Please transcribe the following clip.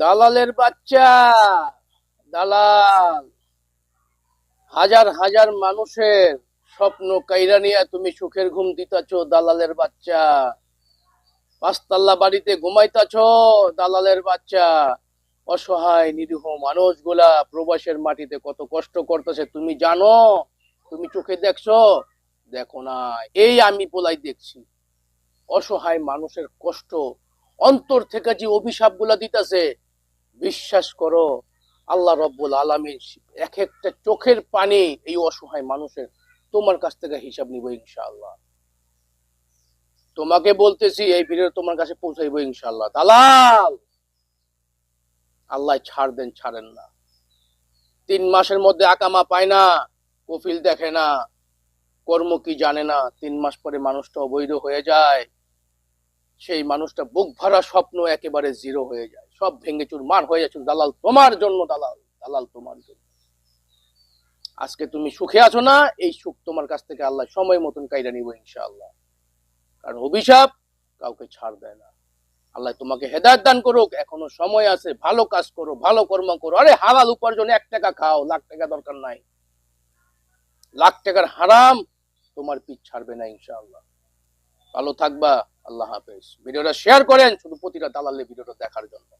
দালালের বাচ্চা, দালাল। হাজার হাজার মানুষের স্বপ্ন কাইরা নিয়ে তুমি সুখের ঘুম দিতাছ, দালালের বাচ্চা। পাঁচতাল্লা বাড়িতে ঘুমাইতাছ, দালালের বাচ্চা। অসহায়, নিরীহ মানুষগুলা প্রবাসের মাটিতে কত কষ্ট করতেছে, তুমি জানো? তুমি চোখে দেখছ? দেখো না। এই আমি পোলাই দেখছি। অসহায় মানুষের কষ্ট অন্তর থেকে যে অভিশাপগুলা দিতেছে বিশ্বাস করো, আল্লাহ রব্বুল আলমী এক একটা চোখের পানি এই অসহায় মানুষের তোমার কাছ থেকে হিসাব নিব ইনশাআল্লাহ। তোমাকে বলতেছি, এই ভিডিও তোমার কাছে পৌঁছাইবো ইনশাআল্লাহ। দালাল! আল্লাহ ছাড় দেন, ছাড়েন না। তিন মাসের মধ্যে আকামা পায় না, কফিল দেখে না, কর্ম কি জানে না, তিন মাস পরে মানুষটা অবৈধ হয়ে যায়। সেই মানুষটা বুক ভরা স্বপ্ন একেবারে জিরো হয়ে যায়। সব ভেঙে চুরমার হয়ে যাচ্ছে। দালাল তোমার জন্য, দালাল দালাল তোমার জন্য। আজকে তুমি সুখে আছো না? এই সুখ তোমার কাছ থেকে আল্লাহ সময় মতন কাইরা নিব ইনশাআল্লাহ। কারণ অভিশাপ কাউকে ছাড় দেয় না। আল্লাহ তোমাকে হেদায়ত দান করুক। এখনও সময় আছে। ভালো কাজ করো, ভালো কর্ম করো। আরে হালাল উপার্জন এক টাকা খাও, লাখ টাকা দরকার নাই। লাখ টাকার হারাম তোমার পিঠ ছাড়বে না ইনশাআল্লাহ। ভালো থাকবা আল্লাহ হাফেজ। ভিডিওটা শেয়ার করেন শুধু প্রতিটা দালালের ভিডিওটা দেখার জন্য।